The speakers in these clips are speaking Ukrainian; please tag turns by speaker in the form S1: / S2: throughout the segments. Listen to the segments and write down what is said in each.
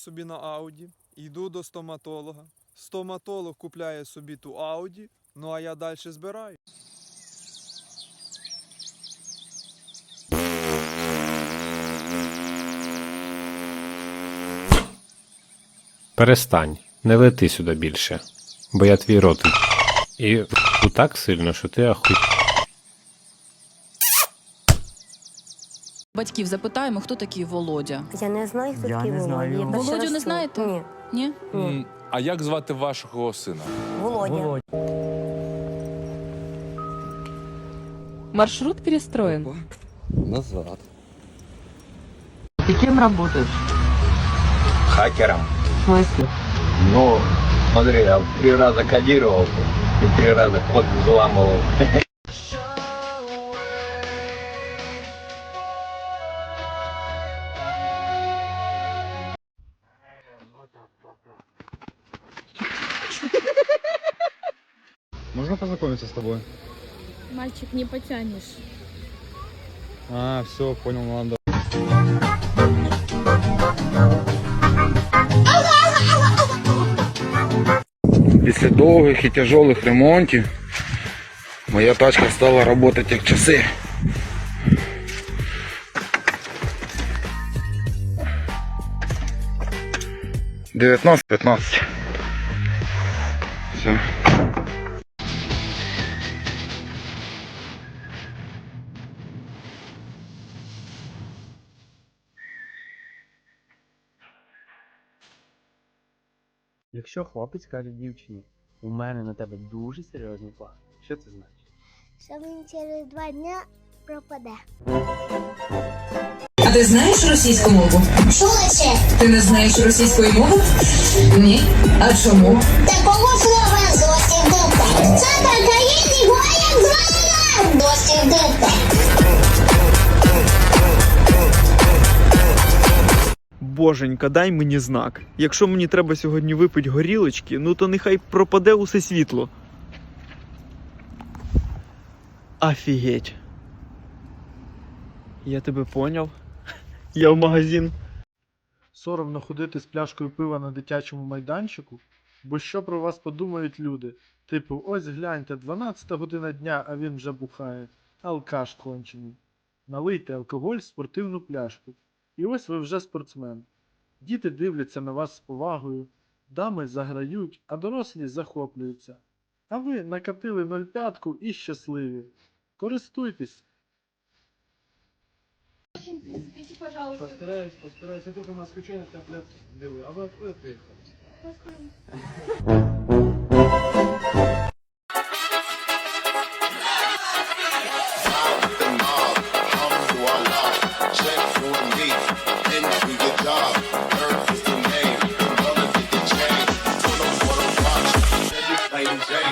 S1: собі на Ауді, йду до стоматолога. Стоматолог купляє собі ту Ауді, ну а я далі збираю.
S2: Перестань, не лети сюди більше, бо я твій рот. І так сильно, що ти ахуй.
S3: Батьків запитаємо, хто такий Володя.
S4: Я не знаю, хто
S5: Я
S4: такий
S5: не
S4: Володя.
S5: знаю.
S4: Я перший
S3: Володю
S4: раз
S3: не
S4: чую.
S3: знаєте?
S4: Ні.
S3: Ні?
S4: Ні.
S6: М, А як звати вашого сина?
S4: Володя.
S5: Володь.
S7: Маршрут перестроен.
S8: Назад.
S7: Ты кем работаешь?
S8: Хакером.
S7: В смысле?
S8: Ну, смотри, я три раза кодировал и три раза код взламывал.
S1: Можна познайомитися з тобою?
S9: Мальчик, не потянешь.
S1: А, все, понял, ладно.
S10: Після довгих і тяжелих ремонтів моя тачка стала працювати як часи. Дев'ятнадцять, п'ятнадцять. Все.
S5: Якщо хлопець каже дівчині, у мене на тебе дуже серйозний план. Що це значить?
S4: Що він через два дня пропаде.
S11: А ти знаєш російську мову?
S4: Чула ще?
S11: Ти не знаєш російської мови? Ні. А чому?
S4: Такого слова зовсім дивне. Це така є країні гоя звана. Досі дивне.
S1: Боженька, дай мені знак. Якщо мені треба сьогодні випити горілочки, ну то нехай пропаде усе світло. Офігеть. Я тебе поняв. Я в магазин.
S12: Соромно ходити з пляшкою пива на дитячому майданчику? Бо що про вас подумають люди? Типу, ось гляньте, 12 година дня, а він вже бухає. Алкаш кончений. Налийте алкоголь в спортивну пляшку. І ось ви вже спортсмен. Діти дивляться на вас з повагою, дами заграють, а дорослі захоплюються. А ви накатили 0,5 і щасливі. Користуйтесь. Постараюсь, постараюсь. Я только на исключение таблетки делаю. А вы откуда приехали?
S7: Літера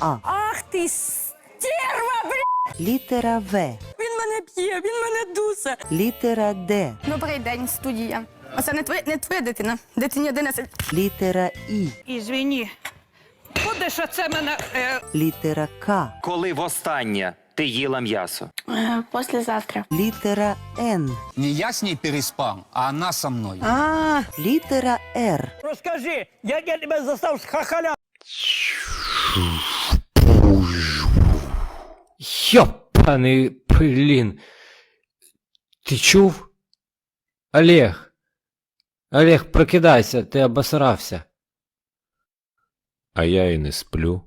S7: А.
S9: Ах ти стерва, блядь!
S7: Літера В.
S9: Він мене п'є, він мене дусе.
S7: Літера Д.
S9: Добрий день, студія. Оце не твоя, не твоя дитина. Дитині 11.
S7: Літера І.
S9: Ізвіні. Будеш оце мене... Е...
S7: Літера К.
S8: Коли востаннє ти їла м'ясо?
S9: Послезавтра.
S7: Літера Н.
S5: Не я с ней переспал, а она со мной.
S7: А. Літера Р.
S12: Розкажи, як я тебе застав з хахаля?
S2: Йопаний блін. Ти чув? Олег. Олег, прокидайся, ти обосрався. А я і не сплю.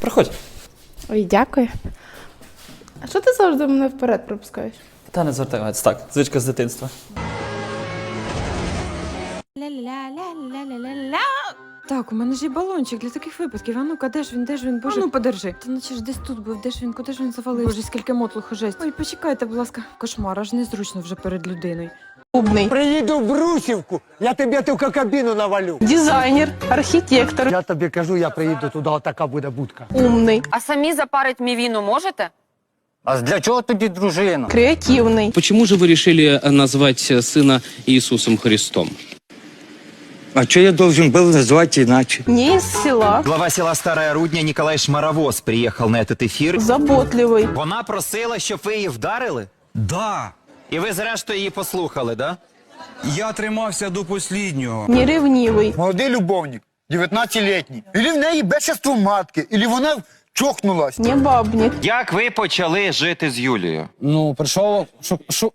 S5: Проходь.
S9: Ой, дякую. А що ти завжди мене вперед пропускаєш?
S5: Та не звертай увагу, так, звичка з дитинства. Ля-ля-ля-ля-ля-ля-ля.
S7: Так, у мене ж є балончик для таких випадків. А ну-ка, де ж він, де ж він, боже. А ну, подержи. Та наче ж десь тут був, де ж він, куди ж він завалив? Боже, скільки мотлуху жесть. Ой, почекайте, будь ласка. Кошмар, аж незручно вже перед людиною.
S12: Приїду в Брусівку, я тобі тільки кабіну навалю.
S9: Дизайнер, архітектор,
S12: Я тобі кажу, я приїду туди, отака буде будка.
S9: умний,
S11: А самі запарить мівіну можете?
S5: А для чого тоді дружина?
S9: креативний.
S5: Почему же вы решили назвать сына Иисусом Христом?
S13: А что я должен был назвать иначе?
S14: Не із села.
S8: Глава села Старая Рудня Ніколай Шмаровоз приїхав на этот ефір.
S14: Заботливий.
S8: Вона просила, щоб ви її вдарили?
S13: Да,
S8: І ви зрештою її послухали, да?
S13: я тримався до посліднього.
S14: Неревнивий.
S13: Молодий любовник, 19-літній. Ілі в неї бешество матки, ілі вона чокнулась.
S14: Не бабник.
S8: Як ви почали жити з Юлією?
S15: Ну, прийшов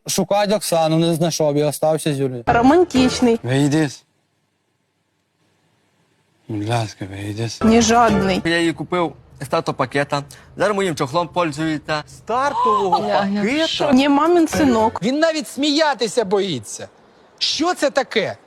S15: шукати Оксану, не знайшов і остався з Юлією.
S14: Романтичний.
S15: Вийди. Будь ласка, вийди.
S14: Не жадний.
S15: Я її купив старту пакета. Зараз моїм чохлом пользується. Стартового пакета?
S14: Не мамин синок.
S15: Він навіть сміятися боїться. Що це таке?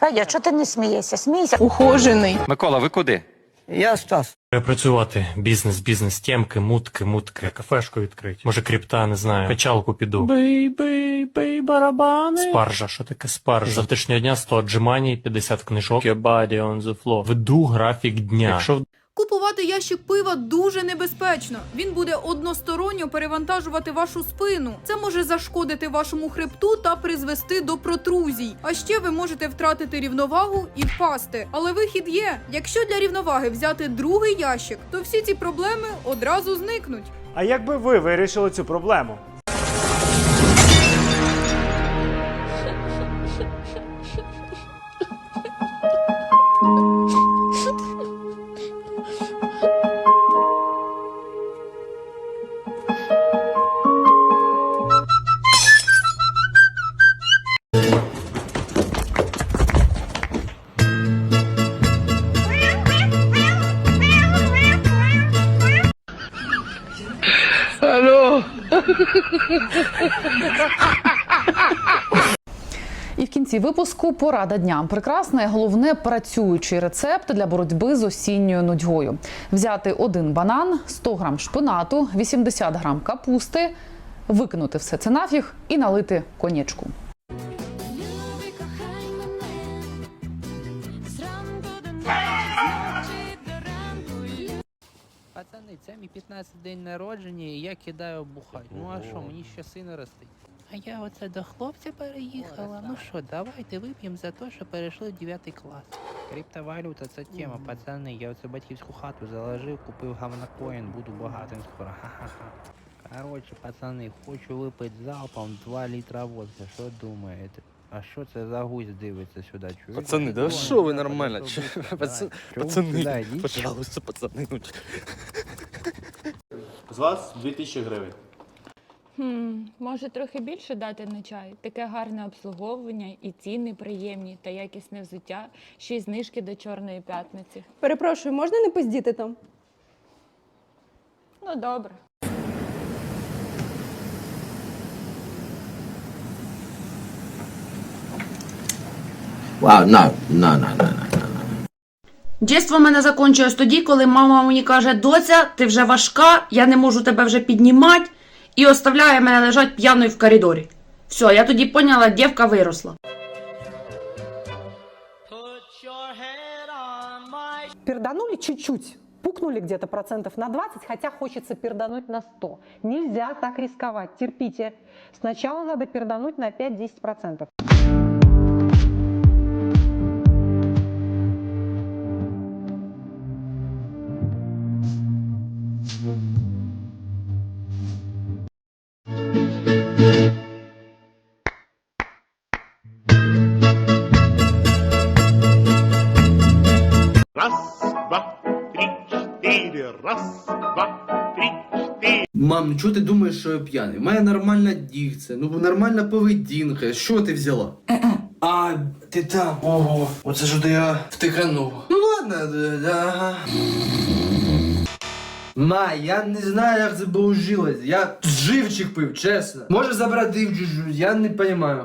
S4: Федя, чого ти не смієшся? Смійся.
S14: Ухожений.
S8: Микола, ви куди?
S15: Я Стас.
S16: Працювати бізнес, бізнес, тємки, мутки, мутки, кафешку відкрити. Може, крипта, не знаю. Качалку піду. Бей, бей, бей, барабани. Спаржа, що таке спаржа? Завтрашнього дня 100 отжимань, 50 книжок. Your body on the floor. Веду графік дня. Якщо
S7: Купувати ящик пива дуже небезпечно. Він буде односторонньо перевантажувати вашу спину. Це може зашкодити вашому хребту та призвести до протрузій. А ще ви можете втратити рівновагу і впасти. Але вихід є. Якщо для рівноваги взяти другий ящик, то всі ці проблеми одразу зникнуть.
S12: А як би ви вирішили цю проблему?
S17: І в кінці випуску порада дня. Прекрасне, головне працюючий рецепт для боротьби з осінньою нудьгою. Взяти один банан, 100 грам шпинату, 80 грам капусти, викинути все це нафіг і налити конячку.
S15: Пацани, це мій 15 день народження, і я кидаю бухать. Ну а що, мені ще сина ростить. А я оце до хлопця переїхала. Ну що, давайте вип'ємо за те, що перейшли в 9 клас. Криптовалюта це тема, пацани. Я оце батьківську хату заложив, купив гавнокоін, буду багатим скоро. Ха-ха-ха. Коротше, пацани, хочу випити залпом 2 літра водки. Що думаєте? А що це за гусь дивиться сюди? Чуєте?
S18: Пацани, да що ви нормально?
S15: давай,
S18: Чи-
S15: давай.
S18: пацан-
S15: Чого?
S18: Пацани, пожалуйста, пацани.
S12: З вас 2000 гривень.
S7: Хм, може трохи більше дати на чай? Таке гарне обслуговування і ціни приємні та якісне взуття, ще й знижки до Чорної п'ятниці.
S14: Перепрошую, можна не пиздіти там?
S7: Ну добре.
S10: Вау, на, на, на, на, на.
S1: Дєство в мене закінчилось тоді, коли мама мені каже: доця, ти вже важка, я не можу тебе вже піднімати, і оставляє мене лежать п'яною в коридорі. Все, я тоді поняла, дівка виросла.
S14: Перданули чуть-чуть. Пукнули где-то процентов на 20, хотя хочется пердануть на 100. Нельзя так рисковать, терпите. Сначала надо пердануть на 5-10 процентов.
S15: Мам, ну чого ти думаєш, що я п'яний? У мене нормальна дикція, ну нормальна поведінка. Що ти взяла? А, ти там. Ого, оце ж де я втиканув. Ну ладно, да, да. Ма, я не знаю, як це получилось. Я живчик пив, чесно. Може забрати дівчину, я не розумію.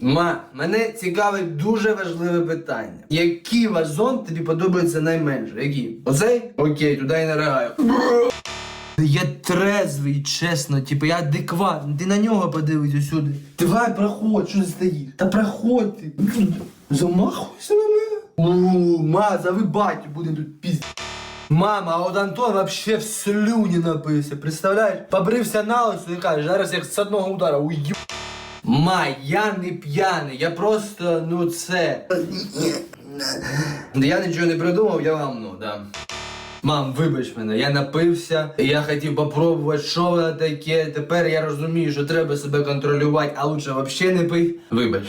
S15: Ма, мене цікавить дуже важливе питання. Який вазон тобі подобається найменше? Який? Оцей? Окей, туди і не ригаю. Я трезвий, чесно, типу, я адекватний. Ти на нього подивись усюди. Давай, проходь, що ти стоїш? Та проходь ти. Замахуйся на мене. У, ма, зови батю, будемо тут пізд. Мама, а от Антон вообще в слюні напився, представляєш? Побрився на лису і каже, зараз як з одного удара уйю. Ма, я не п'яний, я просто, ну це. Я нічого не придумав, я вам ну дам. Мам, вибач мене, я напився, я хотів попробувати, що воно таке. Тепер я розумію, що треба себе контролювати, а лучше взагалі не пий. Вибач.